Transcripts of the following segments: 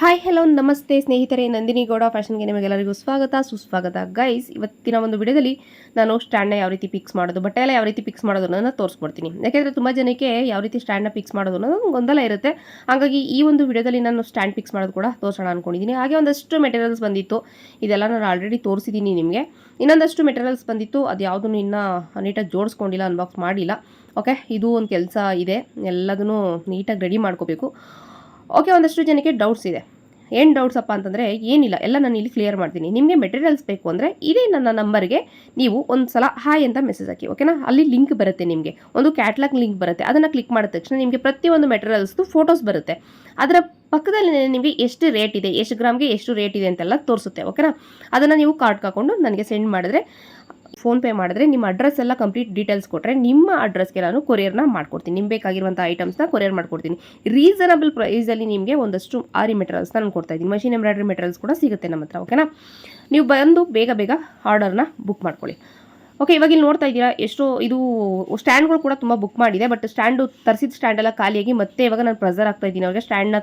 Hi hello ನಮಸ್ತೆ ಸ್ನೇಹಿತರೆ, ನಂದಿನಿ ಗೌಡ ಫ್ಯಾಷನ್ಗೆ ನಿಮಗೆಲ್ಲರಿಗೂ ಸ್ವಾಗತ, ಸುಸ್ವಾಗತ. ಗೈಸ್ ಇವತ್ತಿನ ಒಂದು ವಿಡಿಯೋದಲ್ಲಿ ನಾನು ಸ್ಟ್ಯಾಂಡ್ನ ಯಾವ ರೀತಿ ಫಿಕ್ಸ್ ಮಾಡೋದು, ಬಟ್ಟೆ ಎಲ್ಲ ಯಾವ ರೀತಿ ಫಿಕ್ಸ್ ಮಾಡೋದು ಅನ್ನೋದನ್ನ ತೋರಿಸ್ಕೊಡ್ತೀನಿ. ಯಾಕೆಂದರೆ ತುಂಬ ಜನಕ್ಕೆ ಯಾವ ರೀತಿ ಸ್ಟ್ಯಾಂಡ್ನ ಫಿಕ್ಸ್ ಮಾಡೋದು ಅನ್ನೋದು ಗೊಂದಲ ಇರುತ್ತೆ. ಹಾಗಾಗಿ ಈ ಒಂದು ವಿಡಿಯೋದಲ್ಲಿ ನಾನು ಸ್ಟ್ಯಾಂಡ್ ಫಿಕ್ಸ್ ಮಾಡೋದು ಕೂಡ ತೋರಿಸೋಣ ಅಂದ್ಕೊಂಡಿದ್ದೀನಿ ಹಾಗೆ ಒಂದಷ್ಟು ಮೆಟೀರಿಯಲ್ಸ್ ಬಂದಿತ್ತು. ಇದೆಲ್ಲ ನಾನು ಆಲ್ರೆಡಿ ತೋರಿಸಿದ್ದೀನಿ ನಿಮಗೆ. ಇನ್ನೊಂದಷ್ಟು ಮೆಟೀರಿಯಲ್ಸ್ ಬಂದಿತ್ತು. ಅದು ಯಾವುದನ್ನು ಇನ್ನೂ ನೀಟಾಗಿ ಜೋಡಿಸ್ಕೊಂಡಿಲ್ಲ ಅನ್ಬಾಕ್ಸ್ ಮಾಡಿಲ್ಲ. ಓಕೆ ಇದು ಒಂದು ಕೆಲಸ ಇದೆ. ಎಲ್ಲದನ್ನು ನೀಟಾಗಿ ರೆಡಿ ಮಾಡ್ಕೋಬೇಕು. ಓಕೆ ಒಂದಷ್ಟು ಜನಕ್ಕೆ ಡೌಟ್ಸ್ ಇದೆ. ಏನು ಡೌಟ್ಸ್ ಅಪ್ಪ ಅಂತಂದರೆ, ಏನಿಲ್ಲ, ಎಲ್ಲ ನಾನು ಇಲ್ಲಿ ಕ್ಲಿಯರ್ ಮಾಡ್ತೀನಿ. ನಿಮಗೆ ಮೆಟೀರಿಯಲ್ಸ್ ಬೇಕು ಅಂದರೆ, ಇದೇ ನನ್ನ ನಂಬರ್ಗೆ ನೀವು ಒಂದು ಸಲ ಹಾಯ್ ಅಂತ ಮೆಸೇಜ್ ಹಾಕಿ ಓಕೆನಾ ಅಲ್ಲಿ ಲಿಂಕ್ ಬರುತ್ತೆ ನಿಮಗೆ. ಒಂದು ಕ್ಯಾಟ್ಲಾಗ್ ಲಿಂಕ್ ಬರುತ್ತೆ. ಅದನ್ನು ಕ್ಲಿಕ್ ಮಾಡಿದ ತಕ್ಷಣ ನಿಮಗೆ ಪ್ರತಿಯೊಂದು ಮೆಟೀರಿಯಲ್ಸ್ದು ಫೋಟೋಸ್ ಬರುತ್ತೆ. ಅದರ ಪಕ್ಕದಲ್ಲಿ ನಿಮಗೆ ಎಷ್ಟು ರೇಟ್ ಇದೆ, ಎಷ್ಟು ಗ್ರಾಮ್ಗೆ ಎಷ್ಟು ರೇಟ್ ಇದೆ ಅಂತೆಲ್ಲ ತೋರಿಸುತ್ತೆ ಓಕೆನಾ ಅದನ್ನು ನೀವು ಕಾರ್ಡ್ ಹಾಕೊಂಡು ನನಗೆ ಸೆಂಡ್ ಮಾಡಿದ್ರೆ ಫೋನ್ಪೇ ಮಾಡಿದ್ರೆ ನಿಮ್ಮ ಅಡ್ರೆಸ್ ಎಲ್ಲ ಕಂಪ್ಲೀಟ್ ಡೀಟೇಲ್ಸ್ ಕೊಟ್ಟರೆ ನಿಮ್ಮ ಅಡ್ರೆಸ್ಗೆ ನಾನು ಕೊರಿಯರ್ನ ಮಾಡ್ಕೊಡ್ತೀನಿ. ನಿಮ್ಗೆ ಬೇಕಾಗಿರುವಂಥ ಐಟಮ್ಸ್ನ ಕೊರಿಯರ್ ಮಾಡ್ಕೊಡ್ತೀನಿ. ರೀಸನಬಲ್ ಪ್ರೈಸಲ್ಲಿ ನಿಮಗೆ ಒಂದಷ್ಟು ಆರಿ ಮೆಟೀರಿಯಲ್ಸ್ನ ನಾನು ಕೊಡ್ತಾ ಇದ್ದೀನಿ. ಮಷಿನ್ ಎಂಬ್ರಾಯ್ಡ್ರಿ ಮೆಟೀರಿಯಲ್ಸ್ ಕೂಡ ಸಿಗುತ್ತೆ ನಮ್ಮ ಹತ್ರ ಓಕೆನಾ ನೀವು ಬಂದು ಬೇಗ ಬೇಗ ಆರ್ಡರ್ನ ಬುಕ್ ಮಾಡ್ಕೊಳ್ಳಿ. ಓಕೆ ಇವಾಗ ಇಲ್ಲಿ ನೋಡ್ತಾ ಇದ್ದೀರಾ, ಎಷ್ಟು ಇದು ಸ್ಟ್ಯಾಂಡ್ಗಳು ಕೂಡ ತುಂಬ ಬುಕ್ ಮಾಡಿದೆ ಬಟ್ ಸ್ಟ್ಯಾಂಡು ತರಿಸಿದ ಸ್ಟ್ಯಾಂಡ್ ಎಲ್ಲ ಖಾಲಿಯಾಗಿ ಮತ್ತೆ ಇವಾಗ ನಾನು ಪ್ರೆಸರ್ ಆಗ್ತಾ ಇದ್ದೀನಿ. ಅವ್ರಿಗೆ ಸ್ಟ್ಯಾಂಡ್ನ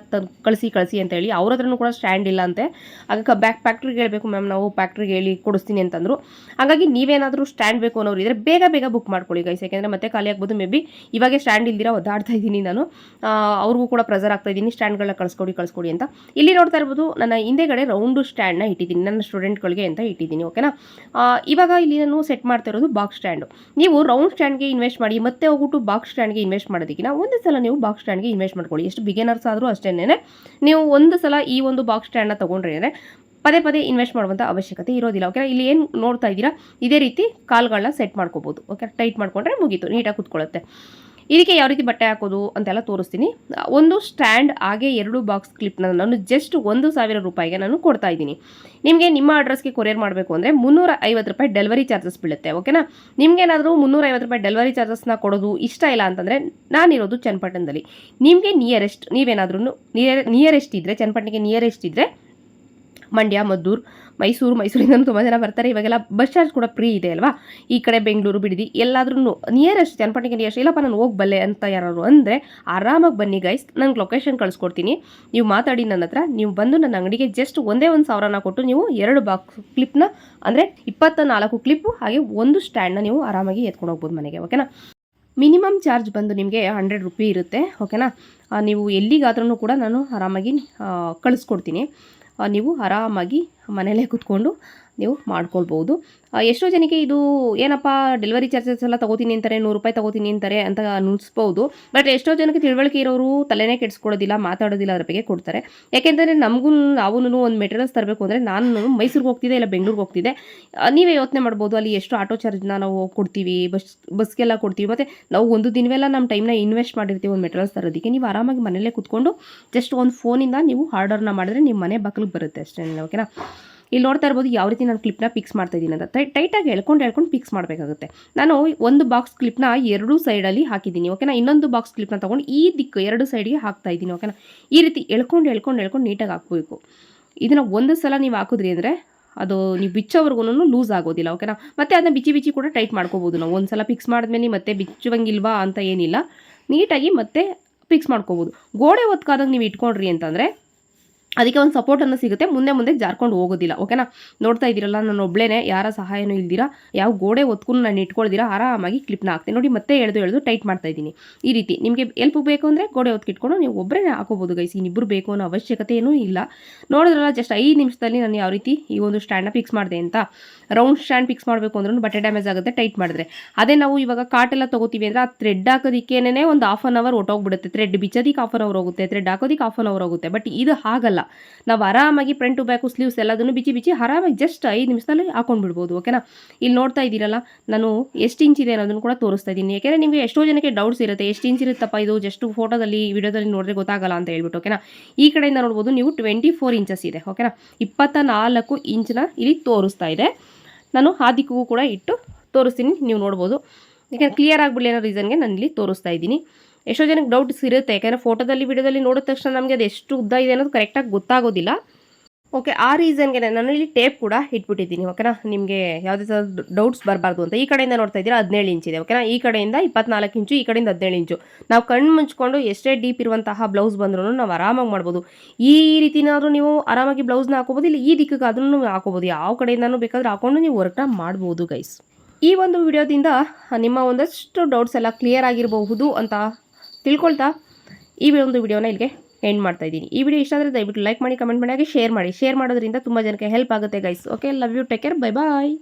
ಕಳಿಸಿ ಕಳಿಸಿ ಅಂತ ಹೇಳಿ. ಅವ್ರ ಹತ್ರನೂ ಕೂಡ ಸ್ಟ್ಯಾಂಡ್ ಇಲ್ಲ ಅಂತೆ. ಆಗ ಬ್ಯಾಕ್ ಫ್ಯಾಕ್ಟ್ರಿಗೆ ಹೇಳಬೇಕು ಮ್ಯಾಮ್ ನಾವು ಫ್ಯಾಕ್ಟ್ರಿಗೆ ಹೇಳಿ ಕೊಡಿಸ್ತೀನಿ ಅಂತಂದ್ರು. ಹಾಗಾಗಿ ನೀವೇನಾದರೂ ಸ್ಟ್ಯಾಂಡ್ ಬೇಕು ಅನ್ನೋರು ಇದ್ರೆ ಬೇಗ ಬೇಗ ಬುಕ್ ಮಾಡ್ಕೊಳ್ಳಿ ಗೈಸ್ ಯಾಕೆಂದರೆ ಮತ್ತೆ ಖಾಲಿ ಆಗ್ಬೋದು ಮೇ ಬಿ ಇವಾಗೆ ಸ್ಟ್ಯಾಂಡ್ ಇಲ್ದಿರ ಒದ್ದಾಡ್ತಾ ಇದ್ದೀನಿ ನಾನು. ಅವ್ರಿಗೂ ಕೂಡ ಪ್ರೆಸರ್ ಆಗ್ತಾ ಇದ್ದೀನಿ. ಸ್ಟ್ಯಾಂಡ್ಗಳನ್ನ ಕಳಿಸ್ಕೊಡಿ ಕಳಿಸ್ಕೊಡಿ ಅಂತ. ಇಲ್ಲಿ ನೋಡ್ತಾ ಇರ್ಬೋದು, ನನ್ನ ಹಿಂದೆಗಡೆ ರೌಂಡು ಸ್ಟ್ಯಾಂಡ್ನ ಇಟ್ಟಿದ್ದೀನಿ. ನನ್ನ ಸ್ಟೂಡೆಂಟ್ಗಳಿಗೆ ಅಂತ ಇಟ್ಟಿದ್ದೀನಿ ಓಕೆನಾ ಇವಾಗ ಇಲ್ಲಿ ನಾನು ಸೆಟ್ ಮಾಡ್ತಾ ಇರೋದು ಬಾಕ್ಸ್ ಸ್ಟ್ಯಾಂಡ್ ನೀವು ರೌಂಡ್ ಸ್ಟ್ಯಾಂಡ್ಗೆ ಇನ್ವೆಸ್ಟ್ ಮಾಡಿ, ಮತ್ತೆ ಹೋಗ್ಬಿಟ್ಟು ಬಾಕ್ಸ್ ಸ್ಟ್ಯಾಂಡ್ಗೆ ಇನ್ವೆಸ್ಟ್ ಮಾಡೋದಕ್ಕಿಂತ ಒಂದು ಸಲ ನೀವು ಬಾಕ್ಸ್ ಸ್ಟ್ಯಾಂಡ್ಗೆ ಇನ್ವೆಸ್ಟ್ ಮಾಡ್ಕೊಳ್ಳಿ. ಎಷ್ಟು ಬಿಗಿನರ್ಸ್ ಆದರೂ ಅಷ್ಟೇನೆ ನೀವು ಒಂದು ಸಲ ಈ ಒಂದು ಬಾಕ್ಸ್ ಸ್ಟ್ಯಾಂಡ್ನ ತೊಗೊಂಡ್ರೆ ಪದೇ ಪದೇ ಇನ್ವೆಸ್ಟ್ ಮಾಡುವಂಥ ಅವಶ್ಯಕತೆ ಇರೋದಿಲ್ಲ. ಓಕೆ ಇಲ್ಲಿ ಏನು ನೋಡ್ತಾ ಇದ್ದೀರಾ? ಇದೇ ರೀತಿ ಕಾಲ್ಗಳನ್ನ ಸೆಟ್ ಮಾಡ್ಕೋಬೋದು. ಓಕೆ ಟೈಟ್ ಮಾಡ್ಕೊಂಡ್ರೆ ಮುಗೀತು ನೀಟಾಗಿ ಕುತ್ಕೊಳ್ಳುತ್ತೆ. ಇದಕ್ಕೆ ಯಾವ ರೀತಿ ಬಟ್ಟೆ ಹಾಕೋದು ಅಂತೆಲ್ಲ ತೋರಿಸ್ತೀನಿ. ಒಂದು ಸ್ಟ್ಯಾಂಡ್ ಹಾಗೆ ಎರಡು ಬಾಕ್ಸ್ ಕ್ಲಿಪ್ನ ನಾನು ಜಸ್ಟ್ ಒಂದು ಸಾವಿರ ರೂಪಾಯಿಗೆ ನಾನು ಕೊಡ್ತಾ ಇದ್ದೀನಿ. ನಿಮಗೆ ನಿಮ್ಮ ಅಡ್ರೆಸ್ಗೆ ಕೊರಿಯರ್ ಮಾಡಬೇಕು ಅಂದರೆ ಮುನ್ನೂರ ಐವತ್ತು ರೂಪಾಯಿ ಡೆಲಿವರಿ ಚಾರ್ಜಸ್ ಬೀಳುತ್ತೆ ಓಕೆನಾ ನಿಮಗೇನಾದರೂ ಮುನ್ನೂರ ಐವತ್ತು ರೂಪಾಯಿ ಡೆಲಿವರಿ ಚಾರ್ಜಸ್ನ ಕೊಡೋದು ಇಷ್ಟ ಇಲ್ಲ ಅಂತಂದರೆ ನಾನಿರೋದು ಚನ್ನಪಟ್ಟಣದಲ್ಲಿ. ನಿಮಗೆ ನಿಯರೆಸ್ಟ್ ನೀವೇನಾದ್ರೂ ನಿಯರ್ ನಿಯರೆಸ್ಟ್ ಇದ್ದರೆ ಚನ್ನಪಟ್ಟಣಕ್ಕೆ ನಿಯರೆಸ್ಟ್ ಇದ್ದರೆ ಮಂಡ್ಯ, ಮದ್ದೂರು, ಮೈಸೂರು ಮೈಸೂರಿಂದ ತುಂಬ ಜನ ಬರ್ತಾರೆ. ಇವಾಗೆಲ್ಲ ಬಸ್ ಚಾರ್ಜ್ ಕೂಡ ಫ್ರೀ ಇದೆ ಅಲ್ವಾ? ಈ ಕಡೆ ಬೆಂಗಳೂರು ಬಿಡಿದಿ, ಎಲ್ಲಾದ್ರೂ ನಿಯರೆಸ್ಟ್ ಚನ್ನಪಟ್ಟಣಕ್ಕೆ ನಿಯರೆಸ್ಟ್ ಇಲ್ಲಪ್ಪ ನಾನು ಹೋಗ್ಬಲ್ಲೆ ಅಂತ ಯಾರು ಅಂದರೆ ಆರಾಮಾಗಿ ಬನ್ನಿ ಗೈಸ್ ನಂಗೆ ಲೊಕೇಶನ್ ಕಳಿಸ್ಕೊಡ್ತೀನಿ. ನೀವು ಮಾತಾಡಿ ನನ್ನ ಹತ್ರ, ನೀವು ಬಂದು ನನ್ನ ಅಂಗಡಿಗೆ ಜಸ್ಟ್ ಒಂದೇ ಒಂದು ಸಾವಿರನ ಕೊಟ್ಟು ನೀವು ಎರಡು ಬಾಕ್ಸ್ ಕ್ಲಿಪ್ನ ಅಂದರೆ ಇಪ್ಪತ್ತ ನಾಲ್ಕು ಕ್ಲಿಪ್ಪು ಹಾಗೆ ಒಂದು ಸ್ಟ್ಯಾಂಡ್ನ ನೀವು ಆರಾಮಾಗಿ ಎತ್ಕೊಂಡು ಹೋಗ್ಬೋದು ಮನೆಗೆ ಓಕೆನಾ ಮಿನಿಮಮ್ ಚಾರ್ಜ್ ಬಂದು ನಿಮಗೆ ಹಂಡ್ರೆಡ್ ರುಪಿ ಇರುತ್ತೆ ಓಕೆನಾ ನೀವು ಎಲ್ಲಿಗಾದ್ರೂ ಕೂಡ ನಾನು ಆರಾಮಾಗಿ ಕಳಿಸ್ಕೊಡ್ತೀನಿ. ನೀವು ಆರಾಮಾಗಿ ಮನೇಲೇ ಕೂತ್ಕೊಂಡು ನೀವು ಮಾಡ್ಕೊಳ್ಬೋದು. ಎಷ್ಟೋ ಜನಕ್ಕೆ ಇದು ಏನಪ್ಪ ಡೆಲಿವರಿ ಚಾರ್ಜಸ್ ಎಲ್ಲ ತಗೋತೀನಿ ಅಂತಾರೆ, ನೂರು ರೂಪಾಯಿ ತಗೋತೀನಿ ಅಂತಾರೆ ಅಂತ ಅನ್ನಿಸ್ಬೋದು. ಬಟ್ ಎಷ್ಟೋ ಜನಕ್ಕೆ ತಿಳುವಳಿಕೆ ಇರೋರು ತಲೆನೇ ಕೆಡಿಸ್ಕೊಳ್ಳೋದಿಲ್ಲ, ಮಾತಾಡೋದಿಲ್ಲ ಅದ್ರ ಬಗ್ಗೆ ಕೊಡ್ತಾರೆ. ಯಾಕೆಂದರೆ ನಮಗೂ ನಾವು ಒಂದು ಮೆಟೀರಿಯಲ್ಸ್ ತರಬೇಕು ಅಂದರೆ ನಾನು ಮೈಸೂರಿಗೆ ಹೋಗ್ತಿದ್ದೆ, ಇಲ್ಲ ಬೆಂಗಳೂರಿಗೆ ಹೋಗ್ತಿದ್ದೆ. ನೀವೇ ಯೋಚನೆ ಮಾಡ್ಬೋದು, ಅಲ್ಲಿ ಎಷ್ಟು ಆಟೋ ಚಾರ್ಜ್ನ ನಾವು ಕೊಡ್ತೀವಿ, ಬಸ್, ಬಸ್ಗೆಲ್ಲ ಕೊಡ್ತೀವಿ. ಮತ್ತು ನಾವು ಒಂದು ದಿನವೆಲ್ಲ ನಮ್ಮ ಟೈಮ್ನ ಇನ್ವೆಸ್ಟ್ ಮಾಡಿರ್ತೀವಿ ಒಂದು ಮೆಟೀರಿಯಲ್ಸ್ ತರೋದಕ್ಕೆ. ನೀವು ಆರಾಮಾಗಿ ಮನೇಲೇ ಕೂತ್ಕೊಂಡು ಜಸ್ಟ್ ಒಂದು ಫೋನಿಂದ ನೀವು ಆರ್ಡರ್ನ ಮಾಡಿದ್ರೆ ನಿಮ್ಮ ಮನೆ ಬಾಗಿಲಿಗೆ ಬರುತ್ತೆ ಅಷ್ಟೇ ಓಕೆನಾ ಇಲ್ಲಿ ನೋಡ್ತಾ ಇರ್ಬೋದು ಯಾವ ರೀತಿ ನಾನು ಕ್ಲಿಪ್ನ ಫಿಕ್ಸ್ ಮಾಡ್ತಾ ಇದ್ದೀನಿ ಅಂತ. ಟೈಟಾಗಿ ಹೇಳ್ಕೊಂಡು ಹೇಳ್ಕೊಂಡು ಫಿಕ್ಸ್ ಮಾಡಬೇಕಾಗುತ್ತೆ. ನಾನು ಒಂದು ಬಾಕ್ಸ್ ಕ್ಲಿಪ್ನ ಎರಡೂ ಸೈಡಲ್ಲಿ ಹಾಕಿದ್ದೀನಿ ಓಕೆನಾ ಇನ್ನೊಂದು ಬಾಕ್ಸ್ ಕ್ಲಿಪ್ನ ತೊಗೊಂಡು ಈ ದಿಕ್ಕು ಎರಡು ಸೈಡ್ಗೆ ಹಾಕ್ತಾ ಇದ್ದೀನಿ ಓಕೆನಾ ಈ ರೀತಿ ಎಳ್ಕೊಂಡು ಎಳ್ಕೊಂಡು ಎಳ್ಕೊಂಡು ನೀಟಾಗಿ ಹಾಕಬೇಕು. ಇದನ್ನು ಒಂದು ಸಲ ನೀವು ಹಾಕಿದ್ರಿ ಅಂದರೆ ಅದು ನೀವು ಬಿಚ್ಚೋವರೆಗೂ ಲೂಸ್ ಆಗೋದಿಲ್ಲ ಓಕೆನಾ ಮತ್ತೆ ಅದನ್ನ ಬಿಚ್ಚಿ ಬಿಚ್ಚಿ ಕೂಡ ಟೈಟ್ ಮಾಡ್ಕೋಬೋದು ನಾವು. ಒಂದು ಸಲ ಫಿಕ್ಸ್ ಮಾಡಿದ್ಮೇಲೆ ಮತ್ತೆ ಬಿಚ್ಚುವಂಗಿಲ್ವಾ ಅಂತ ಏನಿಲ್ಲ. ನೀಟಾಗಿ ಮತ್ತೆ ಫಿಕ್ಸ್ ಮಾಡ್ಕೋಬೋದು. ಗೋಡೆ ಒತ್ಕಾದಾಗ ನೀವು ಇಟ್ಕೊಂಡ್ರಿ ಅಂತಂದರೆ ಅದಕ್ಕೆ ಒಂದು ಸಪೋರ್ಟನ್ನು ಸಿಗುತ್ತೆ. ಮುಂದೆ ಮುಂದೆ ಜಾರ್ಕೊಂಡು ಹೋಗೋದಿಲ್ಲ. ಓಕೆನಾ ನೋಡ್ತಾ ಇದ್ದೀರಲ್ಲ, ನಾನು ಒಬ್ಳೇನೆ. ಯಾರ ಸಹಾಯನೂ ಇಲ್ದಿರಾ? ಯಾವ ಗೋಡೆ ಒತ್ಕೊಂಡು ನಾನು ಇಟ್ಕೊಳ್ದಿರಾ? ಆರಾಮಾಗಿ ಕ್ಲಿಪ್ನ ಹಾಕ್ತೀನಿ. ನೋಡಿ, ಮತ್ತೆ ಎಳೆದು ಎಳೆದು ಟೈಟ್ ಮಾಡ್ತಾ ಇದ್ದೀನಿ. ಈ ರೀತಿ ನಿಮಗೆ ಎಲ್ಪ್ ಬೇಕು ಅಂದರೆ ಗೋಡೆ ಒತ್ಕಿಟ್ಕೊಂಡು ನೀವು ಒಬ್ಬರೇ ಹಾಕೋಬೋದು ಗೈಸ್ ಇನ್ನಿಬ್ಬರು ಬೇಕು ಅನ್ನೋ ಅವಶ್ಯಕತೆ ಏನೂ ಇಲ್ಲ. ನೋಡಿದ್ರಲ್ಲ ಜಸ್ಟ್ ಐದು ನಿಮಿಷದಲ್ಲಿ ನಾನು ಯಾವ ರೀತಿ ಈ ಒಂದು ಸ್ಟ್ಯಾಂಡ್ನ ಫಿಕ್ಸ್ ಮಾಡಿದೆ ಅಂತ. ರೌಂಡ್ ಸ್ಟ್ಯಾಂಡ್ ಫಿಕ್ಸ್ ಮಾಡಬೇಕು ಅಂದ್ರೂ ಬಟ್ಟೆ ಡ್ಯಾಮೇಜ್ ಆಗುತ್ತೆ ಟೈಟ್ ಮಾಡಿದ್ರೆ. ಅದೇ ನಾವು ಇವಾಗ ಕಾಟೆಲ್ಲ ತೊಗೋತೀವಿ ಅಂದರೆ ಆ ಥ್ರೆಡ್ ಹಾಕೋದಕ್ಕೇನೆ ಒಂದು ಹಾಫ್ ಅನ್ ಅವರ್ ಒಟ್ಟೋಗ್ಬಿಡುತ್ತೆ. ಥ್ರೆಡ್ ಬಿಚ್ಚೋದಕ್ಕೆ ಹಾಫ್ ಅನ್ ಅವರ್ ಹೋಗುತ್ತೆ ಥ್ರೆಡ್ ಹಾಕೋದಕ್ಕೆ ಹಾಫ್ ಅನ್ ಅವರ್ ಹೋಗುತ್ತೆ. ಬಟ್ ಇದು ನಾವು ಆರಾಮಾಗಿ ಫ್ರಂಟ್ ಟು ಬ್ಯಾಕು ಸ್ಲೀವ್ಸ್ ಎಲ್ಲದನ್ನು ಬಿಚ್ಚಿ ಬಿಚ್ಚಿ ಆರಾಮಾಗಿ ಜಸ್ಟ್ ಐದು ನಿಮಿಷದಲ್ಲಿ ಹಾಕೊಂಡು ಬಿಡ್ಬೋದು ಓಕೆನಾ ಇಲ್ಲಿ ನೋಡ್ತಾ ಇದ್ದೀರಲ್ಲ, ನಾನು ಎಷ್ಟು ಇಂಚ್ ಇದೆ ಅನ್ನೋದನ್ನು ಕೂಡ ತೋರಿಸ್ತಾ ಇದ್ದೀನಿ. ಯಾಕೆಂದರೆ ನಿಮಗೆ ಎಷ್ಟೋ ಜನಕ್ಕೆ ಡೌಟ್ಸ್ ಇರುತ್ತೆ, ಎಷ್ಟು ಇಂಚ್ ಇರುತ್ತಪ್ಪ ಇದು ಜಸ್ಟ್ ಫೋಟೋದಲ್ಲಿ ವಿಡಿಯೋದಲ್ಲಿ ನೋಡಿದ್ರೆ ಗೊತ್ತಾಗಲ್ಲ ಅಂತ ಹೇಳ್ಬಿಟ್ಟು ಓಕೆನಾ ಈ ಕಡೆಯಿಂದ ನೋಡ್ಬೋದು, ನೀವು ಟ್ವೆಂಟಿ ಫೋರ್ ಇಂಚಸ್ ಇದೆ ಓಕೆನಾ ಇಪ್ಪತ್ತ ನಾಲ್ಕು ಇಂಚನ್ನ ಇಲ್ಲಿ ತೋರಿಸ್ತಾ ಇದೆ. ನಾನು ಹಾದಿಕ್ಕೂ ಕೂಡ ಇಟ್ಟು ತೋರಿಸ್ತೀನಿ, ನೀವು ನೋಡ್ಬೋದು. ಯಾಕಂದ್ರೆ ಕ್ಲಿಯರ್ ಆಗಿಬಿಡಲಿ ಅನ್ನೋ ರೀಸನ್ಗೆ ನಾನು ಇಲ್ಲಿ ತೋರಿಸ್ತಾ ಇದ್ದೀನಿ. ಎಷ್ಟೋ ಜನಕ್ಕೆ ಡೌಟ್ಸ್ ಇರುತ್ತೆ? ಯಾಕಂದರೆ ಫೋಟೋದಲ್ಲಿ ವಿಡಿಯೋದಲ್ಲಿ ನೋಡಿದ ತಕ್ಷಣ ನಮಗೆ ಅದು ಎಷ್ಟು ಉದ್ದ ಇದೆ ಅನ್ನೋದು ಕರೆಕ್ಟಾಗಿ ಗೊತ್ತಾಗೋದಿಲ್ಲ. ಓಕೆ ಆ ರೀಸನ್ಗೆ ನಾನು ಇಲ್ಲಿ ಟೇಪ್ ಕೂಡ ಇಟ್ಬಿಟ್ಟಿದ್ದೀನಿ ಓಕೆನಾ ನಿಮಗೆ ಯಾವುದೇ ಥರ ಡೌಟ್ಸ್ ಬರಬಾರ್ದು ಅಂತ. ಈ ಕಡೆಯಿಂದ ನೋಡ್ತಾ ಇದ್ದೀರಾ? ಹದಿನೇಳು ಇದೆ ಓಕೆನಾ ಈ ಕಡೆಯಿಂದ ಇಪ್ಪತ್ನಾಲ್ಕು ಇಂಚು ಈ ಕಡೆಯಿಂದ ಹದಿನೇಳು ಇಂಚು ನಾವು ಕಣ್ಣು ಮುಚ್ಕೊಂಡು ಎಷ್ಟೇ ಡೀಪ್ ಇರುವಂತಹ ಬ್ಲೌಸ್ ಬಂದ್ರೂ ನಾವು ಆರಾಮಾಗಿ ಮಾಡ್ಬೋದು. ಈ ರೀತಿನಾದ್ರೂ ನೀವು ಆರಾಮಾಗಿ ಬ್ಲೌಸ್ನ ಹಾಕೋಬೋದು ಇಲ್ಲಿ ಈ ದಿಕ್ಕಿಗೆ ಅದನ್ನು ಹಾಕೋಬೋದು ಯಾವ ಕಡೆಯಿಂದನೂ ಬೇಕಾದರೂ ಹಾಕೊಂಡು ನೀವು ವರ್ಕ್ನ ಮಾಡ್ಬೋದು ಗೈಸ್ ಈ ಒಂದು ವಿಡಿಯೋದಿಂದ ನಿಮ್ಮ ಒಂದಷ್ಟು ಡೌಟ್ಸ್ ಎಲ್ಲ ಕ್ಲಿಯರ್ ಆಗಿರಬಹುದು ಅಂತ ತಿಳ್ಕೊಳ್ತಾ ಈ ಒಂದು ವಿಡಿಯೋನ ಇಲ್ಲಿಗೆ ಎಂಡ್ ಮಾಡ್ತಾ ಇದ್ದೀನಿ. ಈ ವಿಡಿಯೋ ಇಷ್ಟ ಆದರೆ ದಯವಿಟ್ಟು ಲೈಕ್ ಮಾಡಿ ಕಮೆಂಟ್ ಮಾಡಿ, ಹಾಗೆ ಶೇರ್ ಮಾಡಿ. ಶೇರ್ ಮಾಡೋದ್ರಿಂದ ತುಂಬ ಜನಕ್ಕೆ ಹೆಲ್ಪ್ ಆಗುತ್ತೆ guys okay love you take care bye bye